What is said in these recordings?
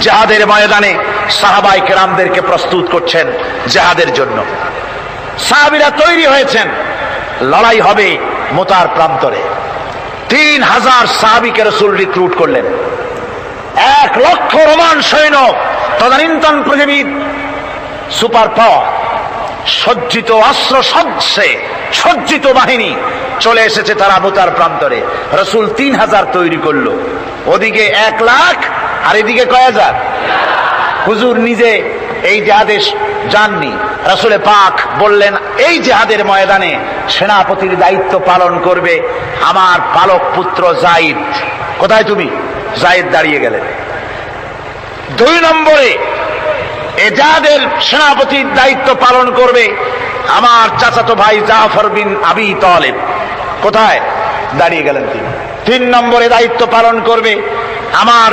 জাহাদের ময়দানে সাহাবাই কেরামদেরকে প্রস্তুত করছেন জাহাদের জন্য। সাহাবিরা তৈরি হয়েছেন। লড়াই হবে মোতার প্রান্তরে। তিন হাজার সাহাবিকে রসুল রিক্রুট করলেন। এক লক্ষ রোমান সৈন্য, তদানীন্তন পৃথিবীর সুপার পাওয়ার, সজ্জিত অস্ত্র সজ্জে সজ্জিত বাহিনী চলে এসেছে তারা মোতার প্রান্তরে। রসুল তিন হাজার তৈরি করল। ওদিকে এক লাখ আর এদিকে কয় হাজার? হুজুর নিজে এই জেহাদে যাননি রসুলে পাক বললেন, এই জেহাদের ময়দানে সেনাপতির দায়িত্ব পালন করবে আমার পালক পুত্র জাইদ। কোথায় তুমি? জাইদ দাঁড়িয়ে গেলেন। দুই নম্বরে এজাদের সেনাপতির দায়িত্ব পালন করবে আমার চাচাতো ভাই জাফর বিন আবি তলেব। কোথায়? দাঁড়িয়ে গেলেন তিনি। তিন নম্বরে, দায়িত্ব পালন করবে আমার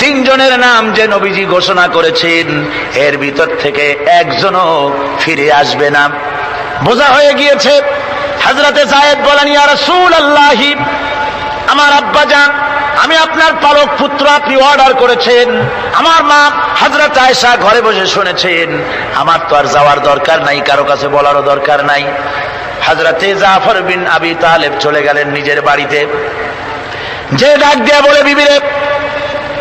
তিনজনের নাম যে নবীজি ঘোষণা করেছেন, এর ভিতর থেকে একজনও ফিরে আসবে না। বোঝা হয়ে গিয়েছে হাজরাতে সাহেব বলেন, ইয়া রাসূল আমার আব্বা যান, আমি আপনার পালক পুত্র আপনি অর্ডার করেছেন, আমার মা হাজরত আয়সা ঘরে বসে শুনেছেন, আমার তো আর যাওয়ার দরকার নাই, কারও কাছে বলারও দরকার নাই। হাজরতে জাফর বিন আবি তালেব চলে গেলেন নিজের বাড়িতে। যে ডাক দেয়া বলে, বিবিরে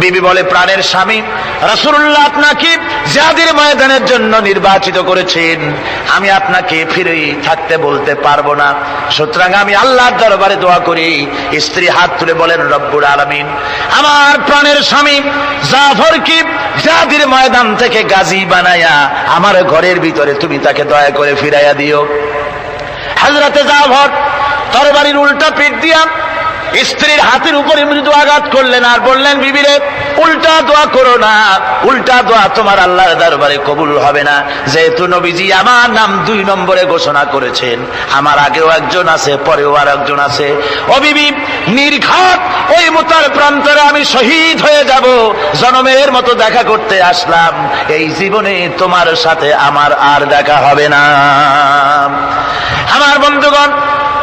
বিবি বলে প্রাণের স্বামী। রাসূলুল্লাহ আপনাকে জাদির ময়দানের জন্য নির্বাচিত করেছেন। আমি আপনাকে ফিরে থাকতে বলতে পারব না। সুতরাং আমি আল্লাহর দরবারে দোয়া করি, স্ত্রী হাত তুলে বলেন রব্বুর আলামিন, আমার প্রাণের স্বামী জাফর কি জাদির ময়দান থেকে গাজী বানায়া আমার ঘরের ভিতরে তুমি তাকে দয়া করে ফিরাইয়া দিও। হাজরাতে জাফর তরবারির উল্টা পিঠ দিয়া স্ত্রীর হাতের উপরে মৃদু আঘাত করলেন আর বললেন, বিবিরে, উল্টা দোয়া করো না। উল্টা দোয়া তোমার আল্লাহর দরবারে কবুল হবে না। যেহেতু নবীজি আমার নাম দুই নম্বরে ঘোষণা করেছেন। আমার আগেও একজন আছে, পরেও আর একজন আছে। ও বিবি, নির্ঘাত ওই মোতার প্রান্তরে আমি শহীদ হয়ে যাব। জনমের মতো দেখা করতে আসলাম। এই জীবনে তোমার সাথে আমার আর দেখা হবে না। আমার বন্ধুগণ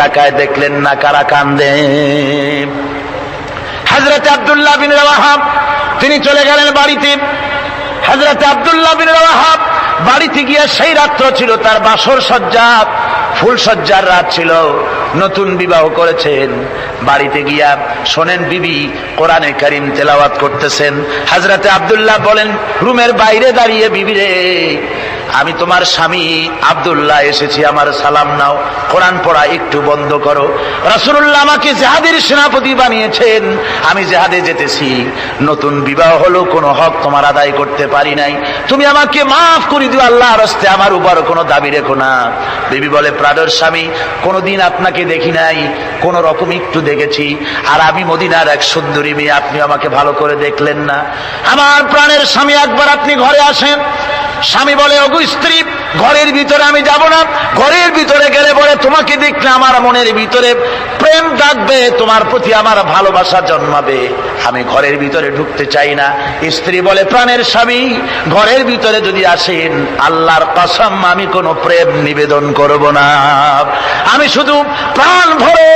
তাকায় দেখলেন না, কারা কান্দে? হাজরত আবদুল্লাহ বিন রাহাব তিনি চলে গেলেন বাড়িতে। হাজরত আবদুল্লাহ বিন রাহাব বাড়িতে গিয়ে সেই রাত্র ছিল তার বাসর সজ্জা ফুল সজ্জার রাত ছিল, নতুন বিবাহ করেছেন। বাড়িতে গিয়া শোনেন বিবি কোরআনে করিম তেলাওয়াত করতেছেন। হাজরাতে আবদুল্লাহ বলেন, রুমের বাইরে দাঁড়িয়ে বিবি রে, আমি তোমার স্বামী আবদুল্লাহ, এসেছি, আমার সালাম নাও। কোরআন পড়া একটু বন্ধ করো। রাসুল্লাহ আমাকে জেহাদের সেনাপতি বানিয়েছেন। আমি জেহাদে যেতেছি। নতুন বিবাহ হলো কোনো হক তোমার আদায় করতে পারি নাই। তুমি আমাকে মাফ করে দিও আল্লাহ রস্তে আমার উপর কোনো দাবি রেখো না। বিবি বলে প্রাডর স্বামী, কোনোদিন আপনাকে দেখি নাই, কোন রকম একটু দেখেছি। আর আমি মদিনার এক সুন্দরী মেয়ে, আপনি আমাকে ভালো করে দেখলেন না। আমার প্রাণের স্বামী, একবার আপনি ঘরে আসেন। স্বামী বলে, অগু স্ত্রী, ঘরের ভিতরে আমি যাব না। ঘরের ভিতরে গেলে বলে, তোমাকে দেখলে আমার মনের ভিতরে প্রেম ডাকবে তোমার প্রতি আমার ভালোবাসা জন্মাবে। আমি ঘরের ভিতরে ঢুকতে চাই না। স্ত্রী বলে, প্রাণের স্বামী, ঘরের ভিতরে যদি আসেন, আল্লাহর কসম, আমি কোনো প্রেম নিবেদন করব না। আমি শুধু প্রাণ ভরে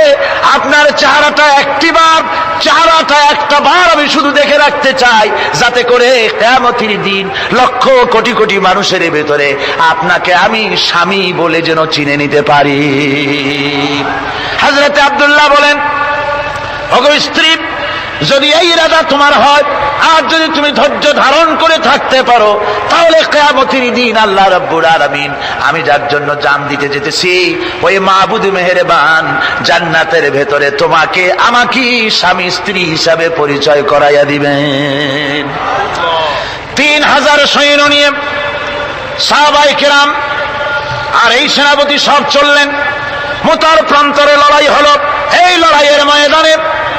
আপনার চেহারাটা একটি বার, চেহারাটা একটা বার আমি শুধু দেখে রাখতে চাই, যাতে করে কেমতির দিন লক্ষ কোটি কোটি মানুষের ভেতরে আপনাকে আমি স্বামী বলে যেন চিনে নিতে পারি। হাজরাতে আবদুল্লাহ বলেন ভগ স্ত্রী যদি এই ইরাদা তোমার হয়, আর যদি তুমি ধৈর্য ধারণ করে থাকতে পারো, তাহলে কেয়ামতির দিন আল্লাহ রব্বুর আলামিন, আমি যার জন্য জান দিতে যেতেছি, ওই মাহবুদ মেহেরবান জান্নাতের ভেতরে তোমাকে আমাকে স্বামী স্ত্রী হিসাবে পরিচয় করাইয়া দিবেন। তিন হাজার সৈন্য নিয়ে সাহাবাই কেরাম আর এই সেনাপতি সব চললেন। মোতার প্রান্তরে লড়াই হল। এই লড়াইয়ের ময়দানে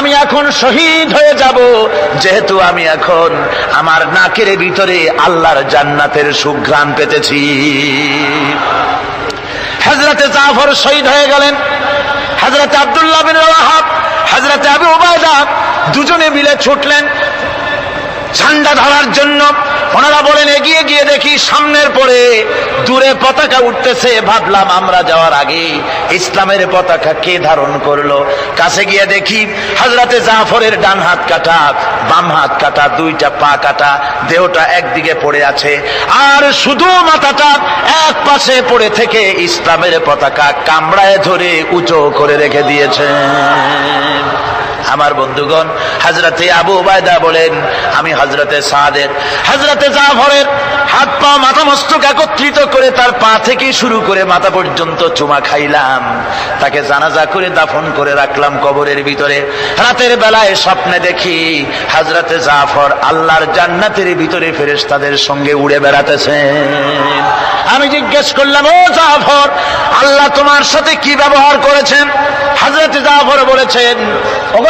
আমি এখন শহীদ হয়ে যাব। যেহেতু আমি এখন আমার নাকের ভিতরে আল্লাহর জান্নাতের সুঘ্রাণ পেতেছি। হাজরাতে জাফর শহীদ হয়ে গেলেন। হাজরাতে আবদুল্লাহ বিন রাহাব হাজরাতে আবু উবায়দা, দুজনে মিলে ছুটলেন। ঝান্ডা ধরার জন্য ওনারা বলেন, এগিয়ে গিয়ে দেখি সামনের পরে দূরে পতাকা উঠতেছে। ভাবলাম আমরা যাওয়ার আগে ইসলামের পতাকা কে ধারণ করল? কাছে গিয়ে দেখি হাজরাতে জাফরের ডান হাত কাটা, বাম হাত কাটা, দুইটা পা কাটা, দেহটা একদিকে পড়ে আছে। আর শুধু মাথাটা এক পাশে পড়ে থেকে ইসলামের পতাকা কামড়ায় ধরে উঁচু করে রেখে দিয়েছেন আমার বন্ধুগণ হাজরতে আবু বায়দা বলেন, আমি হজরতে সাদের হজরতে জাফরের হাত পা মাথা মস্তক একত্রিত করে তার পা থেকে শুরু করে মাথা পর্যন্ত চুমা খাইলাম। তাকে জানাজা করে দাফন করে রাখলাম কবরের ভিতরে। রাতের বেলায় স্বপ্নে দেখি হাজরতে জাফর আল্লাহর জান্নাতের ভিতরে ফেরেস তাদের সঙ্গে উড়ে বেড়াতেছেন আমি জিজ্ঞেস করলাম, ও জাফর, আল্লাহ তোমার সাথে কি ব্যবহার করেছেন? হাজরত জাফর বলেছেন, ওগো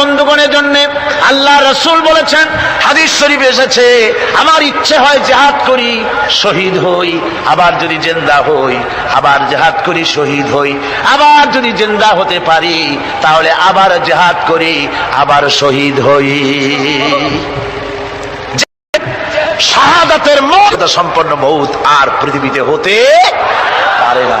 বন্ধুগণের জন্য আল্লাহ রসুল বলেছেন, হাদিস শরীফ এসেছে, আমার ইচ্ছে হয় জেহাদ করি, শহীদ হই, আবার যদি জেন্দা হই, আবার জেহাদ করি, শহীদ হই, আবার যদি জেন্দা হতে পারি, তাহলে আবার জেহাদ করি, আবার শহীদ হই। শাহাদাতের মর্যাদা সম্পন্ন মৌত আর পৃথিবীতে হতে পারে না।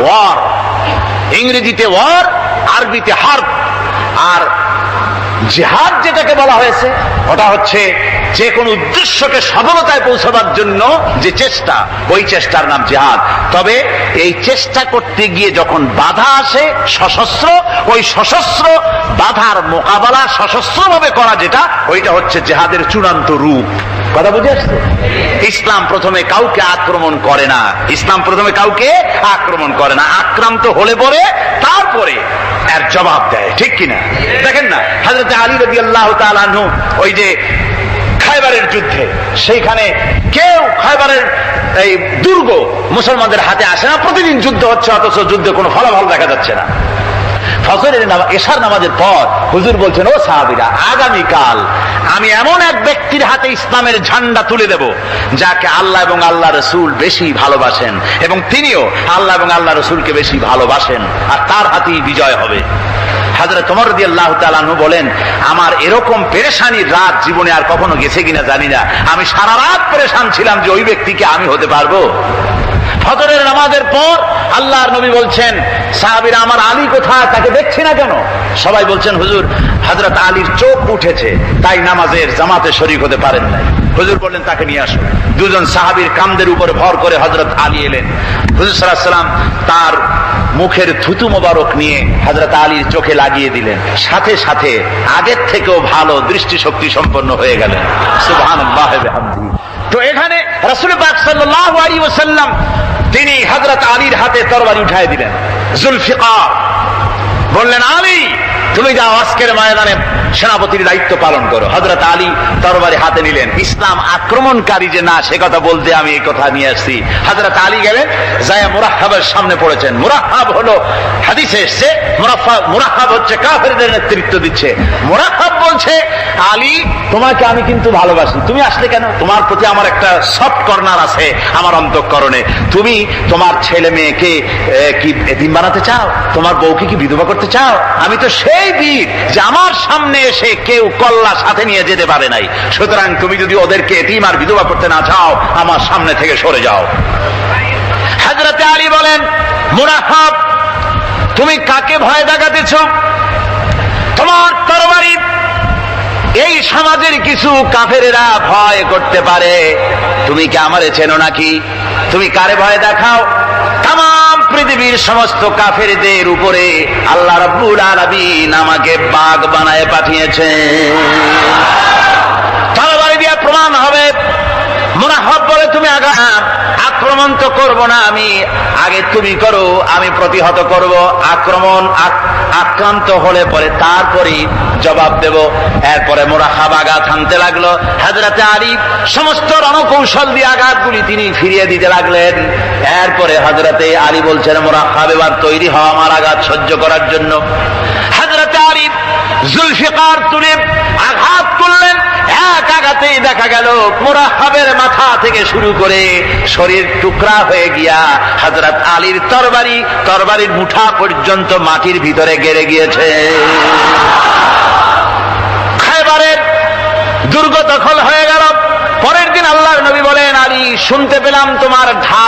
ওয়ার ইংরেজিতে ওয়ার আরবিতে হার্ব আর জেহাদ যেটাকে বলা হয়েছে, ওটা হচ্ছে যে কোনো উদ্দেশ্যকে সফলতায় পৌঁছাবার জন্য যে চেষ্টা, ওই চেষ্টার নাম জেহাদ। তবে এই চেষ্টা করতে গিয়ে যখন বাধা আসে, সশস্ত্র, ওই সশস্ত্র বাধার মোকাবেলা সশস্ত্রভাবে করা যেটা, ওইটা হচ্ছে জেহাদের চূড়ান্ত রূপ। কথা বুঝে আসছে? ইসলাম প্রথমে কাউকে আক্রমণ করে না। ইসলাম প্রথমে কাউকে আক্রমণ করে না। আক্রান্ত হলে পরে, তারপরে এর জবাব দেয়। ঠিক কিনা? দেখেন না হাজরত আলী রবি আল্লাহ তালানহু ওই যে খাইবারের যুদ্ধে, সেইখানে কেউ খাইবারের এই দুর্গ মুসলমানদের হাতে আসে না, প্রতিদিন যুদ্ধ হচ্ছে, অথচ যুদ্ধে কোনো ফলাফল দেখা যাচ্ছে না। নামাজের পর হুজুর বলছেন, ও সাহাবিরা, আগামীকাল আমি এমন এক ব্যক্তির হাতে ইসলামের ঝান্ডা তুলে দেব, যাকে আল্লাহ এবং আল্লাহ রসুল বেশি ভালোবাসেন এবং তিনিও আল্লাহ এবং আল্লাহ রসুলকে বেশি ভালোবাসেন, আর তার হাতেই বিজয় হবে। হাজরা তোমার রদি আল্লাহ তালানু বলেন, আমার এরকম পেরেশানির রাত জীবনে আর কখনো গেছে কিনা জানি না। আমি সারা রাত পেরেশান ছিলাম যে ওই ব্যক্তিকে আমি হতে পারব। ফজরের নামাজের পর আল্লাহর নবী বলছেন, সাহাবিরা, আমার আলী কোথায়? তাকে দেখছি না কেন? সবাই বলছেন, হুজুর হজরত আলীর চোখ উঠেছে, তাই নামাজের জামাতে শরিক হতে পারেন নাই। হুজুর বললেন, তাকে নিয়ে আসো। দুজন সাহাবীর কামদের উপর ভর করে হজরত আলী এলেন। হুজুর সাল্লাহ সাল্লাম তার মুখের থুতু মোবারক নিয়ে হজরত আলীর চোখে লাগিয়ে দিলেন। সাথে সাথে আগের থেকেও ভালো দৃষ্টিশক্তি সম্পন্ন হয়ে গেলেন। তো এখানে রাসূল পাক সাল্লাহ তিনি হজরত আলীর হাতে তরবারি উঠায় দিলেন। জুলফিকার। বললেন, আলী তুমি যাও আজকের ময়দানে, সেনাপতির দায়িত্ব পালন করো। হজরত আলী তরবারি হাতে নিলেন। ইসলাম আক্রমণকারী যে না, সে কথা বলতে আমি এই কথা নিয়ে আসছি। হজরত আলী গেলেন জায়া মুরাহাবের সামনে পড়েছেন। মুরাহাব হলো, হাদিসে এসছে মুরাহাব হচ্ছে কাফেরদের নেতৃত্ব দিচ্ছে। মুরাহাব বলছে, আলী, তোমাকে আমি কিন্তু ভালোবাসি। তুমি আসলে কেন? তোমার প্রতি আমার একটা সফট কর্নার আছে, আমার অন্তঃকরণে। তুমি তোমার ছেলে মেয়েকে কি এদিন বানাতে চাও? তোমার বউকে কি বিধবা করতে চাও? আমি তো সেই বীর, যে আমার সামনে এসে কেউ কল্লা সাথে নিয়ে যেতে পারে নাই। সুতরাং তুমি যদি ওদেরকে এতিম আর বিধবা করতে না চাও, আমার সামনে থেকে সরে যাও। হাজরতে আলী বলেন তুমি কাকে ভয় দেখাতেছ? তোমার তরবারি, এই সমাজের কিছু কাফেরেরা ভয় করতে পারে। তুমি কি আমারে চেনো নাকি? তুমি কারে ভয় দেখাও? তাম পৃথিবীর সমস্ত কাফেরদের উপরে আল্লাহ রব্বুল আলামিন আমাকে বাঘ বানায় পাঠিয়েছে তরবারি দিয়ে প্রমাণ হবে। মুনাহব বলে তুমি আগা আক্রমণ তো করব না আমি, আগে তুমি করো, আমি প্রতিহত করব। আক্রমণ আক্রান্ত হলে পরে তারপরে জবাব দেব। এরপরে মোরাহাব আঘাত হানতে লাগল। হাজরাতে আলী সমস্ত রণকৌশল দিয়ে আঘাতগুলি তিনি ফিরিয়ে দিতে লাগলেন। এরপরে হাজরাতে আলী বলছেন, মোরাহাব এবার তৈরি হওয়া আমার আঘাত সহ্য করার জন্য। হাজরাতে আলী জুলফিকার তুলে আঘাত করলেন। এক দেখা গেল। মোরাহাবের মাথা থেকে শুরু করে শরীর টুকরা হয়ে গিয়া হজরত আলীর তরবারি, তরবারির মুঠা পর্যন্ত মাটির ভিতরে গেড়ে গিয়েছে। খাইবারের দুর্গ দখল হয়ে গেল। পরের দিন আল্লাহ নবী বলেন, আলী, শুনতে পেলাম তোমার ঢাল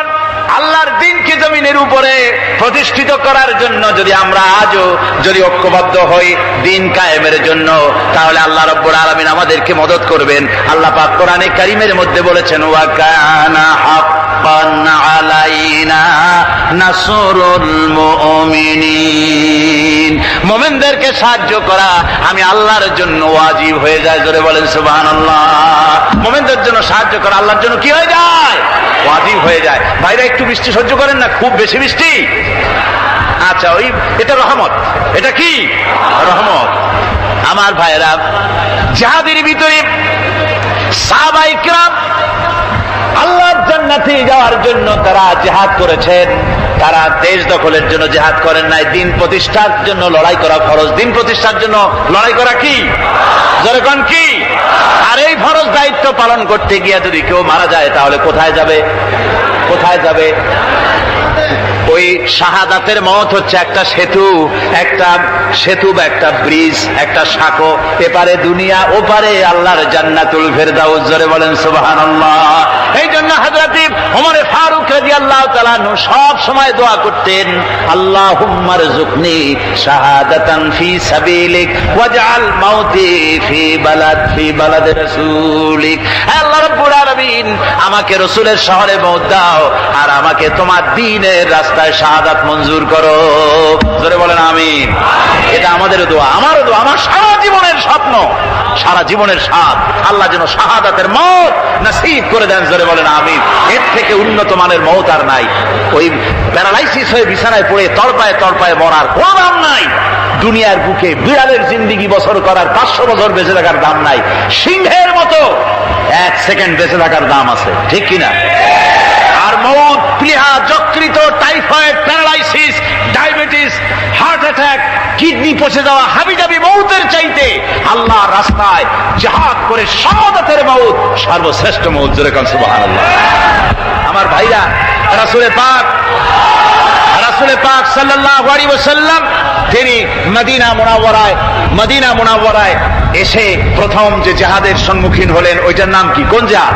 আল্লাহর দিনকে জমিনের উপরে প্রতিষ্ঠিত করার জন্য যদি আমরা আজও যদি ঐক্যবদ্ধ হই, দিন কায়েমের জন্য, তাহলে আল্লাহ রব্বুর আলমিন আমাদেরকে মদত করবেন। আল্লাহ পাক কোরআনে কারিমের মধ্যে বলেছেন ওয়াকানা হাক্কান আলাইনা নাসরুল মুমিনিন। মোমেনদেরকে সাহায্য করা আমি আল্লাহর জন্য ওয়াজিব হয়ে যায়, জোরে বলেন সুবহানাল্লাহ। মোমেনদের জন্য সাহায্য করা আল্লাহর জন্য কি হয়ে যায়? ওয়াজিব হয়ে যায়। ভাইরা, একটু বৃষ্টি সহ্য করেন না, খুব বেশি বৃষ্টি আচ্ছা ওই, এটা রহমত। এটা কি? রহমত। আমার ভাইরা যাহাদের ভিতরে সাহাবাইকরাম জান্নাতে যাওয়ার জন্য তারা জেহাদ করেছেন। তারা দেশ দখলের জন্য জেহাদ করেন নাই। দিন প্রতিষ্ঠার জন্য লড়াই করা ফরজ। দিন প্রতিষ্ঠার জন্য লড়াই করা কি? যেরকম কি? আর এই ফরজ দায়িত্ব পালন করতে গিয়ে যদি কেউ মারা যায়, তাহলে কোথায় যাবে? কোথায় যাবে? ওই শাহাদাতের মত হচ্ছে একটা সেতু একটা সেতু বা একটা ব্রিজ, একটা সাঁকো। এপারে দুনিয়া, ওপারে আল্লাহর জান্নাতুল ফেরদাউস। জোরে বলেন, সুবহানাল্লাহ। এই জন্য হযরত ওমরে ফারুক রাদিয়াল্লাহু তাআলা নু সব সময় দোয়া করতেন আল্লাহুম্মার জুকনি শাহাদাতান ফি সাবিলিক ওয়াজআল মাউতি ফি বালাদ ফি বালাদ রাসূলিক। আল্লাহ রাব্বুল আলামিন, আমাকে রাসূলের শহরে মউত দাও, আর আমাকে তোমার দ্বীনের রাস্তায় শাহাদাত মঞ্জুর করো। জোরে বলেন আমিন। এটা আমাদের দোয়া, আমারও দোয়া, আমার সারা জীবনের স্বপ্ন, সারা জীবনের স্বাদ। আল্লাহ যেন শাহাদাতের মত নসিব করে দেন, জোরে বলেন আমিন। এর থেকে উন্নত মানের মত আর নাই। ওই প্যারালাইসিস হয়ে বিছানায় পড়ে তড়পায় তড়পায় মরার কোনো দাম নাই। দুনিয়ার বুকে বিড়ালের জিন্দিগি বছর করার পাঁচশো বছর বেঁচে থাকার দাম নাই। সিংহের মতো এক সেকেন্ড বেঁচে থাকার দাম আছে, ঠিক কিনা? আর মৌত প্লিহা যকৃত typhoid paralysis, diabetes, heart attack, kidney পচে যাওয়া, হাবিজাবি মৌতের চাইতে আল্লাহ রাস্তায় জাহাদ করে শাহাদাতের মৌত, সর্বশ্রেষ্ঠ মৌত। যেরকম সুবহানাল্লাহ। আমার ভাইরা, রাসূলে পাক রাসূলে পাক সাল্লাল্লাহু আলাইহি ওয়াসাল্লাম তিনি মদিনা মুনাওয়ারায় মদিনা মুনাওয়ারায় এসে প্রথম যে জাহাদের সম্মুখীন হলেন, ওইটার নাম কি? কোন জাহাদ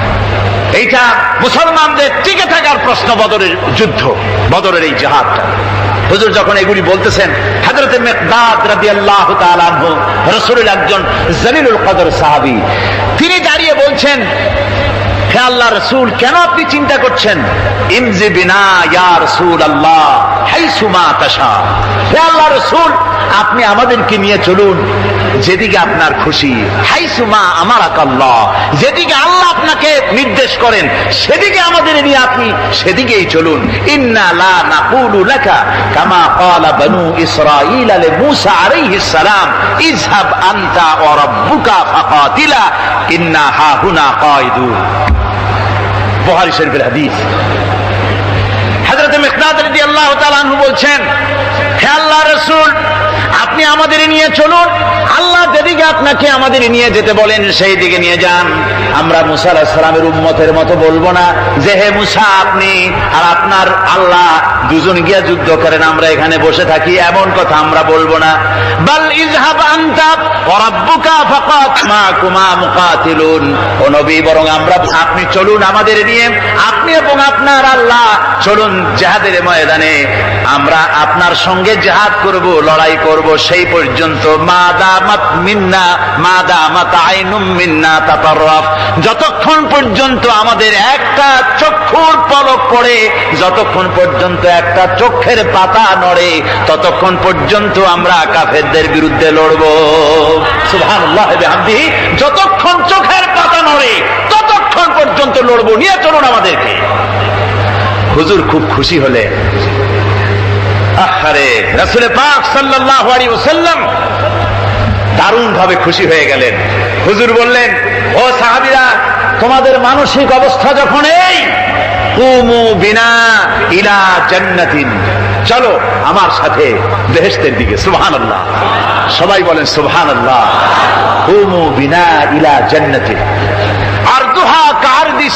এইটা মুসলমানদের টিকে থাকার প্রশ্ন বদরের যুদ্ধ, বদরের এই জাহাজটা। হুজুর যখন এগুলি বলতেছেন হাজরতে মেকদাদ রাদি আল্লাহ রসুলের একজন জলিলুল কদর সাহাবি, তিনি দাঁড়িয়ে বলছেন, হে আল্লাহ রসুল, কেন আপনি চিন্তা করছেন? ইমজি বিনা ইয়া রসুল আল্লাহ আপনি আমাদেরকে নিয়ে চলুন, যেদিকে আপনার খুশি। হাই সুমা আমার আকাল্লাহ যেদিকে আল্লাহ আপনাকে নির্দেশ করেন, সেদিকে আমাদের নিয়ে আপনি সেদিকেই চলুন। ইন্না বুখারী শরীফের হাদিস। মিকদাদ তাআলা আনহু বলছেন হে আল্লাহ রসুল আপনি আমাদের নিয়ে চলুন আল্লাহ যেদিকে আপনাকে আমাদের নিয়ে যেতে বলেন, সেই দিকে নিয়ে যান। আমরা মুসা আলাহিসাল্লামের উম্মতের মতো বলব না যে, হে মুসা, আপনি আর আপনার আল্লাহ দুজন গিয়া যুদ্ধ করেন, আমরা এখানে বসে থাকি, এমন কথা আমরা বলব না। বাল ইজহাব আমরা, আপনি চলুন আমাদের নিয়ে, আপনি এবং আপনার আল্লাহ চলুন জেহাদের ময়দানে। আমরা আপনার সঙ্গে জেহাদ করব, লড়াই করব, সেই পর্যন্ত। মা দামাত মিন্না, মা দামাত আইনুম মিন্না তাতাররাফ যতক্ষণ পর্যন্ত আমাদের একটা চক্ষুর পলক পড়ে, যতক্ষণ পর্যন্ত একটা চোখের পাতা নড়ে, ততক্ষণ পর্যন্ত আমরা কাফেরদের বিরুদ্ধে লড়ব। সুবহানাল্লাহ যতক্ষণ চোখের পাতা নড়ে, ততক্ষণ পর্যন্ত লড়ব। নিয়ে চলুন আমাদেরকে। হুজুর খুব খুশি হলে আহারে রাসূলে পাক সাল্লাল্লাহু আলাইহি ওয়াসাল্লাম দারুণ ভাবে খুশি হয়ে গেলেন। হুজুর বললেন, ও সাহাবীরা, তোমাদের মানসিক অবস্থা যখন এই, কুমু বিনা ইলা জান্নাতিন। চলো আমার সাথে বেহেশতের দিকে, সুবহানাল্লাহ। সবাই বলেন, সুবহানাল্লাহ। কুমু বিনা ইলা জান্নাতিন।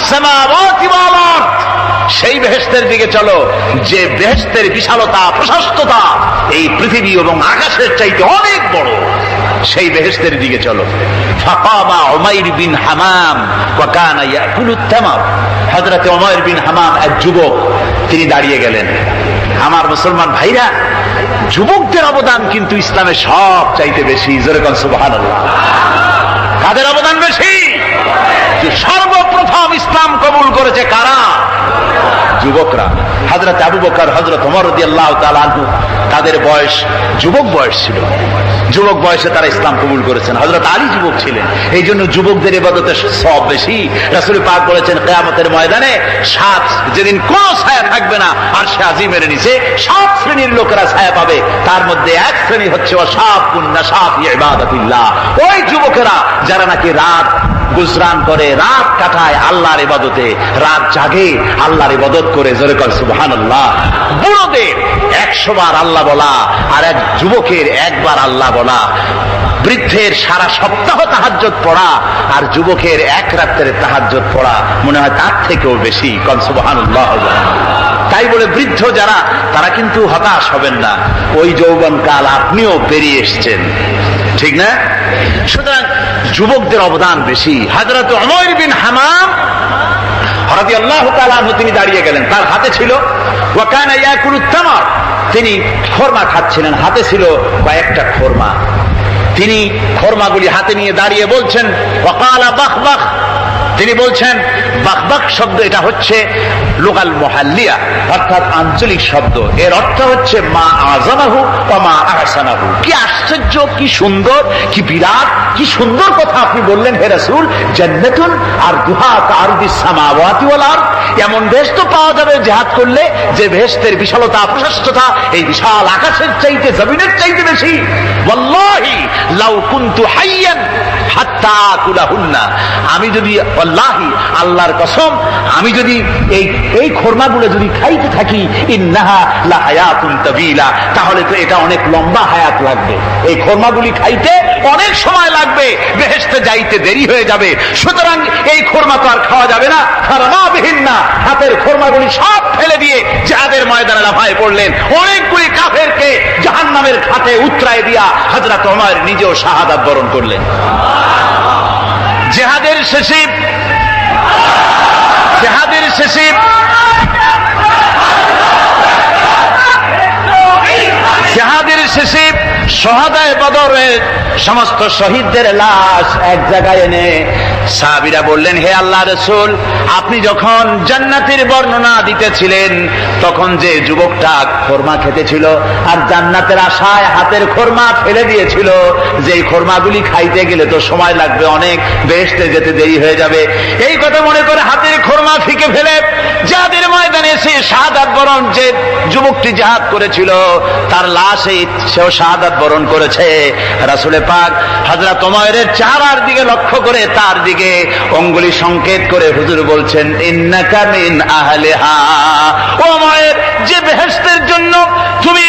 সামাওয়াতি ওয়াল আরদ। সেই বেহেস্তের দিকে চলো, যে বেহেস্তের বিশালতা, প্রশস্ততা, এই পৃথিবী এবং আকাশের চাইতে অনেক বড়। সেই বেহেস্তের দিকে চলো। বিন হামাম কানা বিন হামাম এক যুবক, তিনি দাঁড়িয়ে গেলেন। আমার মুসলমান ভাইরা, যুবকদের অবদান কিন্তু ইসলামে সব চাইতে বেশি। যেরকম সুবহানাল্লাহ। কাদের অবদান বেশি? যে সর্বপ্রথম ইসলাম কবুল করেছে কারা? যুবকরা। হজরত আবু বকর হজরত ওমর আল্লাহ তালু তাদের বয়স, যুবক বয়স ছিল। যুবক বয়সে তারা ইসলাম কবুল করেছেন। হজরত আলী যুবক ছিলেন। এই জন্য যুবকদের এবাদতে সব বেশি। রাসুল পাক বলেছেন, কেয়ামতের ময়দানে সাত, যেদিন কোন ছায়া থাকবে না আর সে আজিমের নিচে সাত শ্রেণির লোকেরা ছায়া পাবে। তার মধ্যে এক শ্রেণি হচ্ছে অসাপ পুন্না সাপ ওই যুবকেরা যারা নাকি রাত গুজরান করে, রাত কাটায় আল্লাহর ইবাদতে। রাত জাগে, আল্লাহর ইবাদত করে, জোরে কর সুবহান আল্লাহ বুড়োদের একশো বার আল্লাহ বলা, আর এক যুবকের একবার আল্লাহ বলা। বৃদ্ধের সারা সপ্তাহ তাহাজ্জত পড়া, আর যুবকের এক রাত্রের তাহাজ্জত পড়া। মনে হয় তার থেকেও বেশি, কন সুবহান তাই বলে বৃদ্ধ যারা, তারা কিন্তু হতাশ হবেন না। ওই যৌবনকাল আপনিও পেরিয়ে এসছেন। ঠিক না? সুতরাং যুবকদের অবদান বেশি। হাজরত অমর বিন হামাম হরদি আল্লাহ তিনি দাঁড়িয়ে গেলেন। তার হাতে ছিল তিনি খোরমা খাচ্ছিলেন। হাতে ছিল কয়েকটা খোরমা। তিনি খোরমাগুলি হাতে নিয়ে দাঁড়িয়ে বলছেন তিনি বলছেন, বাকবাক শব্দ এটা হচ্ছে লোকাল মহাল্লিয়া, অর্থাৎ আঞ্চলিক শব্দ। এর অর্থ হচ্ছে মা আজানাহু বা মা আহসানাহু। কি আশ্চর্য, কি সুন্দর, কি বিরাট, কি সুন্দর কথা আপনি বললেন হে রাসূল, জান্নাতুন আর দুহা কারদি সামাওয়াতি ওয়াল আরদ। এমন দেশ তো পাওয়া যাবে জেহাদ করলে, যে ভেস্তের বিশালতা, প্রশস্ততা, এই বিশাল আকাশের চাইতে, জমিনের চাইতে বেশি। ওয়াল্লাহি, লাউ কুনতু হাইয়ান কুলাহুন্না আমি যদি আল্লাহি আল্লাহর কসম, আমি যদি এই এই খোরমাগুলো যদি খাইতে থাকি, ইন্নাহা লা হায়াতুন তাবিলা, তাহলে তো এটা অনেক লম্বা হায়াত লাগবে। এই খোরমাগুলি খাইতে অনেক সময় লাগবে, বেহেশতে যাইতে দেরি হয়ে যাবে। সুতরাং এই খোরমা তো আর খাওয়া যাবে না। ফারামা বিহীন না। হাতের খোরমাগুলি সব ফেলে দিয়ে যাদের ময়দানে লাফায় পড়লেন। অনেকগুলি কাফেরকে জাহান্নামের খাতে উতরায় দিয়া হযরত ওমর নিজেও শাহাদাত বরণ করলেন। জেহাদের শেষে জেহাদের শেষে জেহাদের শেষে সহাদায় বদরের সমস্ত শহীদদের লাশ এক জায়গায় এনে সাহাবিরা বললেন, হে আল্লাহ রসুল, আপনি যখন জান্নাতের বর্ণনা দিতেছিলেন, তখন যে যুবকটা খোরমা খেতেছিল আর জান্নাতের আশায় হাতের খোরমা ফেলে দিয়েছিল যে খোরমাগুলি খাইতে গেলে তো সময় লাগবে অনেক বেসতে যেতে দেরি হয়ে যাবে। এই কথা মনে করে হাতের খোরমা ফিকে ফেলে যাদের ময়দানে এসে শাহাদাত বরণ যে যুবকটি জাহাদ করেছিল, তার লাশে সেও শাহাদাত বরণ করেছে। রাসুলে পাক হাজরা তোমায়ের চেহারার দিকে লক্ষ্য করে তার দিকে অঙ্গুলি সংকেত করে হুজুর বলছেন ও যে বেহেশতের জন্য তুমি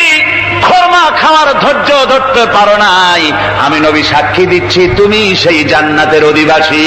খরমা খাওয়ার ধৈর্য ধরতে পারো নাই, আমি নবী সাক্ষী দিচ্ছি, তুমি সেই জান্নাতের অধিবাসী।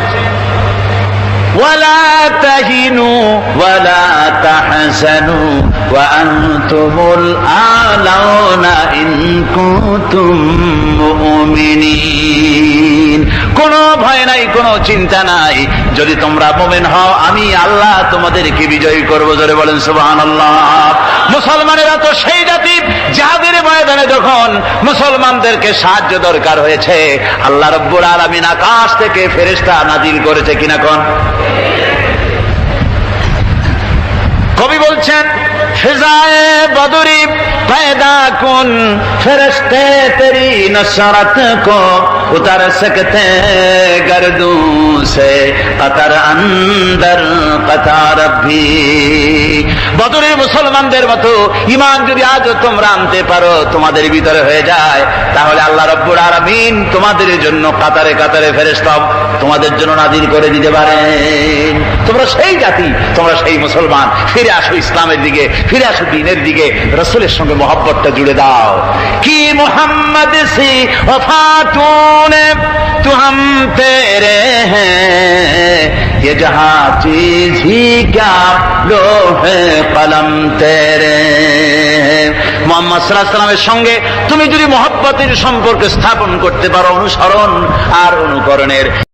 ولا تهنوا ولا تحزنوا وأنتم الأعلون إن كنتم مؤمنين. কোনো ভয় নাই কোনো চিন্তা নাই যদি তোমরা মোমেন হও আমি আল্লাহ তোমাদেরকে বিজয়ী করব জোরে বলেন সুবহান আল্লাহ মুসলমানেরা তো সেই জাতি যাদের ময়দানে যখন মুসলমানদেরকে সাহায্য দরকার হয়েছে আল্লাহ রব্বুর আলমিন আকাশ থেকে ফেরেস্তা নাজিল করেছে কিনা কোন কবি বলছেন ফিজায়ে বদরি पैदा कुन फरिश्ते तेरी नसरत को उतर सकते गर्दू से कतर अंदर कतार भी বদরের মুসলমানদের মতো ইমান যদি আজও তোমরা আনতে পারো তোমাদের ভিতরে হয়ে যায় তাহলে আল্লাহ রব্বুর আরামিন তোমাদের জন্য কাতারে কাতারে ফেরেস্তা তোমাদের জন্য নাজির করে দিতে পারেন তোমরা সেই জাতি তোমরা সেই মুসলমান ফিরে আসো ইসলামের দিকে ফিরে আসো দিনের দিকে রসুলের সঙ্গে মোহব্বতটা জুড়ে দাও কি মোহাম্মদ সি ওফাতুন তু হাম তেরে হ্যাঁ ये जहां चीज ही क्या लो है কলম তেরে মোহাম্মদ সাল্লাহ সাল্লামের সঙ্গে তুমি যদি মহব্বতের সম্পর্ক স্থাপন করতে পারো অনুসরণ আর অনুকরণের